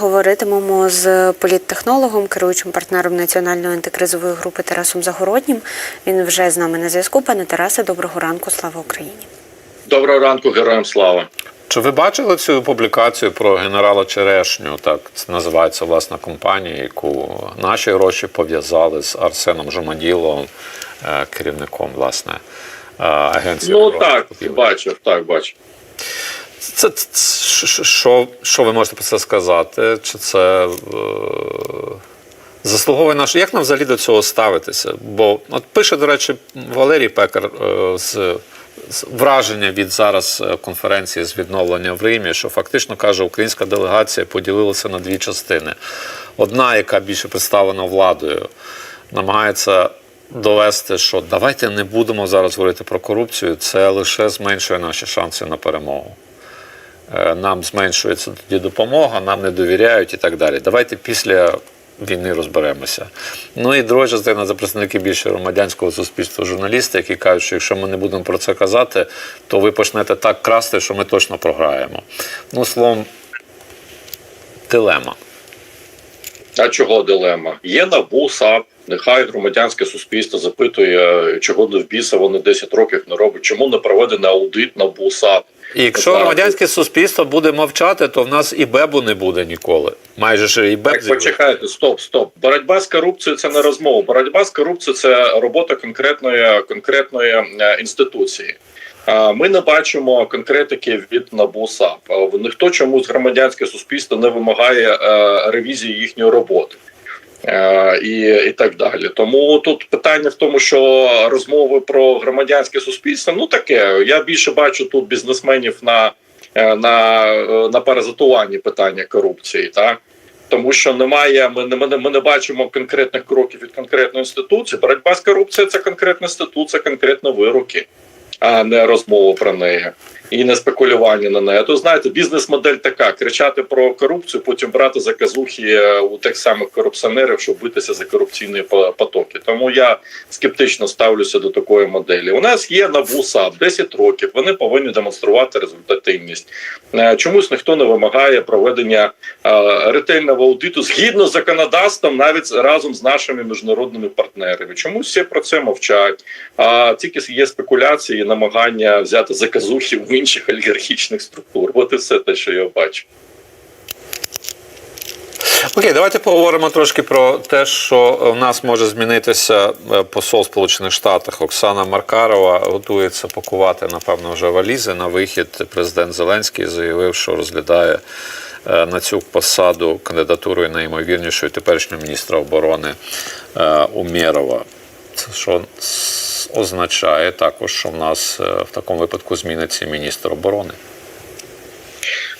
Говоритимемо з політтехнологом, керуючим партнером національної антикризової групи Тарасом Загороднім. Він вже з нами на зв'язку. Пане Тарасе, доброго ранку. Слава Україні. Доброго ранку, героям слава. Чи ви бачили цю публікацію про генерала Черешню? Так це називається власна компанія, яку наші гроші пов'язали з Арсеном Жомаділовим, е, керівником власне е, агенції. Ну так, бачив, так, бачив. Це, що- що, ви можете про це сказати? Чи це е, заслуговує наш? Як нам взагалі до цього ставитися? Бо от пише, до речі, Валерій Пекар е, з, з враження від зараз е, конференції з відновлення в Римі, що фактично каже, українська делегація поділилася на дві частини. Одна, яка більше представлена владою, намагається довести, що давайте не будемо зараз говорити про корупцію, це лише зменшує наші шанси на перемогу. Е, Нам зменшується тоді допомога, нам не довіряють і так далі. Давайте після війни розберемося. Ну і друга частина це представники більше громадянського суспільства, журналісти, які кажуть, що якщо ми не будемо про це казати, то ви почнете так красти, що ми точно програємо. Ну, словом, дилема. А чого дилема? Є НАБУ, САП, нехай громадянське суспільство запитує, чого не в біса вони 10 років не роблять, чому не проведений аудит НАБУ, САП. І якщо Так. громадянське суспільство буде мовчати, то в нас і бебу не буде ніколи. Майже ж і беб Так, почекайте, стоп, стоп. Боротьба з корупцією це не розмова. Боротьба з корупцією це робота конкретної конкретної е, інституції. Ми не бачимо конкретики від НАБУ САП. Ніхто чомусь громадянське суспільство не вимагає е, ревізії їхньої роботи. Е, І, і так далі. Тому тут питання в тому, що розмови про громадянське суспільство ну таке. Я більше бачу тут бізнесменів на, е, на, е, на паразитуванні питання корупції. Так? Тому що немає, ми не ми, ми не бачимо конкретних кроків від конкретної інституції. Боротьба з корупцією це конкретна інституція, конкретні вироки, а не розмова про неї і не спекулювання на неї. То знаєте, бізнес-модель така: кричати про корупцію, потім брати заказухи е, у тих самих корупціонерів, щоб битися за корупційні потоки. Тому я скептично ставлюся до такої моделі. У нас є НАБУ САП 10 років. Вони повинні демонструвати результативність. Е, Чомусь ніхто не вимагає проведення е, ретельного аудиту згідно з законодавством, навіть разом з нашими міжнародними партнерами. Чомусь всі про це мовчать. А тільки є спекуляції, намагання взяти заказухи в інших олігархічних структур. От і все те, що я бачу. Окей, давайте поговоримо трошки про те, що в нас може змінитися е, посол Сполучених Штатів Оксана Маркарова готується пакувати, напевно, вже валізи на вихід. Президент Зеленський заявив, що розглядає е, на цю посаду кандидатурою найімовірнішої теперішнього міністра оборони е, Умєрова. Це що означає також, що в нас е, в такому випадку зміниться міністр оборони.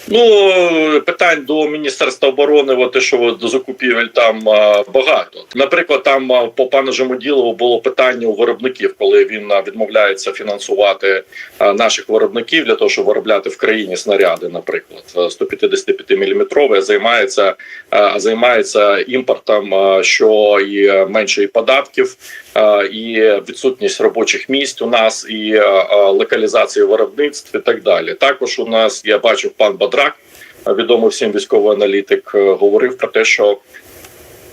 Ну питань до міністерства оборони, от що до закупівель там багато. Наприклад, там по пану Жемоділову було питання у виробників, коли він відмовляється фінансувати наших виробників для того, щоб виробляти в країні снаряди, наприклад, 155 мм, займається займається імпортом, що і менше і податків, і відсутність робочих місць у нас, і локалізація виробництв і так далі. Також у нас я бачив пан Бадрак, відомий всім військовий аналітик, е, говорив про те, що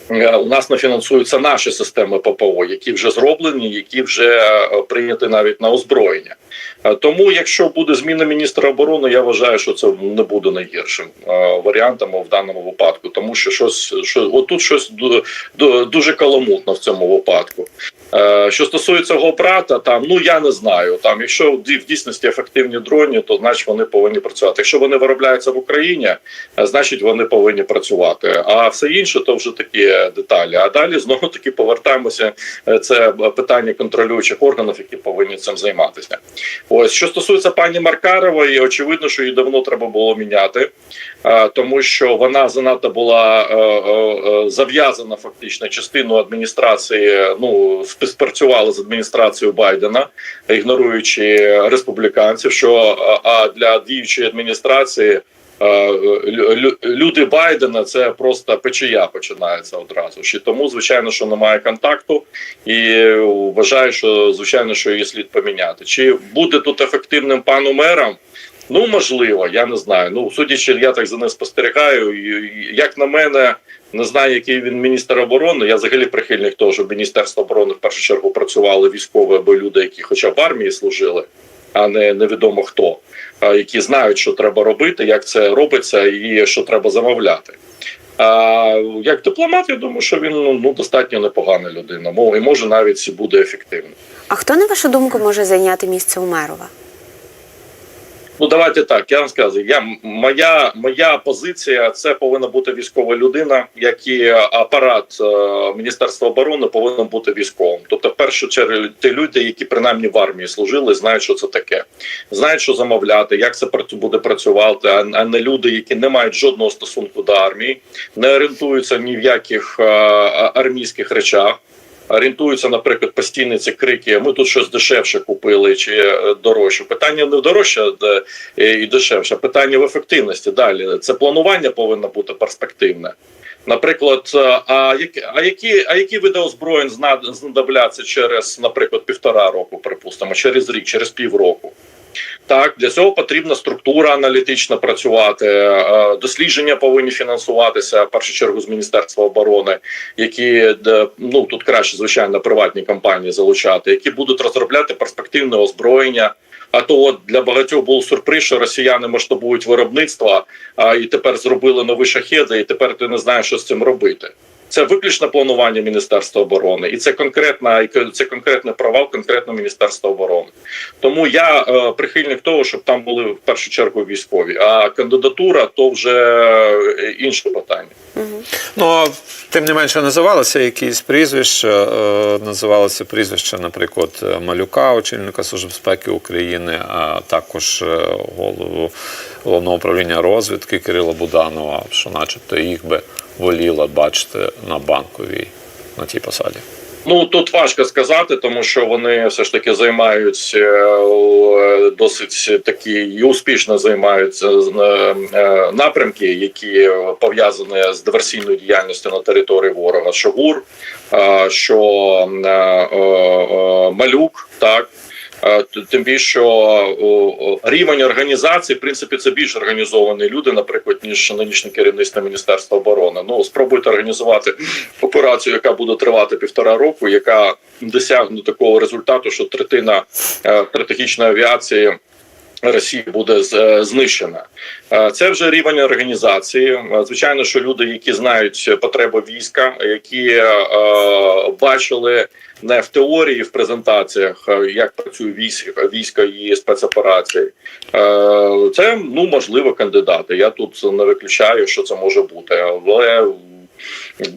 у нас не фінансуються наші системи ППО, які вже зроблені, які вже е, прийняті навіть на озброєння. Е, Тому, якщо буде зміна міністра оборони, я вважаю, що це не буде найгіршим е, варіантом в даному випадку, тому що щось що отут щось ду- ду- дуже каламутно в цьому випадку. Е, Що стосується його брата, там ну я не знаю. Там, якщо в дійсності ефективні дроні, то значить вони повинні працювати. Якщо вони виробляються в Україні, е, значить вони повинні працювати. А все інше то вже такі деталі. А далі знову таки повертаємося. е, Це питання контролюючих органів, які повинні цим займатися. Ось що стосується пані Маркарової, очевидно, що її давно треба було міняти, е, тому що вона занадто була е, зав'язана фактично частиною адміністрації. Ну співпрацювала з адміністрацією Байдена, ігноруючи республіканців. Що а для діючої адміністрації. Е, лю- лю- Люди Байдена це просто печія починається одразу і тому, звичайно, що немає контакту, і вважаю, що звичайно, що її слід поміняти. Чи буде тут ефективним пану мером? Ну, можливо, я не знаю. Ну, судячи, я так за ним спостерігаю. Як на мене, не знаю, який він міністр оборони. Я взагалі прихильник того, щоб Міністерство оборони в першу чергу працювали військові або люди, які хоча б в армії служили, а не невідомо хто, які знають, що треба робити, як це робиться, і що треба замовляти. А як дипломат, я думаю, що він ну, достатньо непогана людина. Мов- І може навіть буде ефективним. А хто, на вашу думку, може зайняти місце Умерова? Ну давайте так. Я вам скажу, я моя моя позиція це повинна бути військова людина, як і апарат е, Міністерства оборони повинен бути військовим. Тобто, в першу чергу, ті люди, які принаймні в армії служили, знають, що це таке, знають, що замовляти, як це буде працювати, а а не люди, які не мають жодного стосунку до армії, не орієнтуються ні в яких е, армійських речах орієнтуються, наприклад, постійні ці крики: ми тут щось дешевше купили чи е, дорожче. Питання не дорожче е, і дешевше, питання в ефективності. Далі це планування повинно бути перспективне. Наприклад, е, а які, а які, а які види озброєнь знадобляться через, наприклад, півтора року, припустимо, через рік, через півроку. Так, для цього потрібна структура аналітична працювати. е, Дослідження повинні фінансуватися в першу чергу з міністерства оборони, які ну тут краще звичайно приватні компанії залучати, які будуть розробляти перспективне озброєння. А то от для багатьох був сюрприз, що росіяни масштабують виробництво, а і тепер зробили нові шахеди, і тепер ти не знаєш, що з цим робити. Це виключне планування Міністерства оборони, і це конкретна це конкретний провал конкретного Міністерства оборони. Тому я е, прихильник того, щоб там були в першу чергу військові. А кандидатура то вже е, інше питання. Ну, тим не менше, називалися якісь прізвища. е, Називалося прізвище, наприклад, Малюка, очільника Служби безпеки України, а також е, голову головного управління розвідки Кирила Буданова, що начебто їх би воліла бачити на банковій на тій посаді. Ну тут важко сказати, тому що вони все ж таки займаються е, досить такі і успішно займаються е, е, напрямки, які пов'язані з диверсійною діяльністю на території ворога. Що ГУР, е, що е, е, е, малюк, так. Е, Тим більше що рівень організації, в принципі, це більш організовані люди, наприклад, ніж нинішнє керівництво Міністерства оборони. Ну спробуйте організувати операцію, яка буде тривати півтора року, яка досягне такого результату, що третина е, стратегічної авіації. Росії буде е, знищена. Е, Це вже рівень організації. Е, Звичайно, що люди, які знають потреби війська, які е, бачили не в теорії, в презентаціях, як працює військо, військо і спецоперації. Е, Це ну можливо кандидати. Я тут не виключаю, що це може бути, але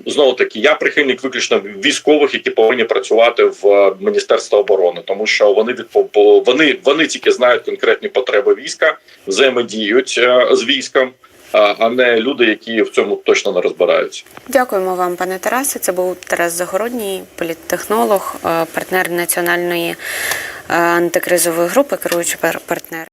знову таки я прихильник виключно військових, які повинні працювати в міністерстві оборони, тому що вони вони, вони тільки знають конкретні потреби війська, взаємодіють е, з військом, а не люди, які в цьому точно не розбираються. Дякуємо вам, пане Тарасе. Це був Тарас Загородній, політтехнолог, е, партнер національної е, антикризової групи, керуючий пар- партнер.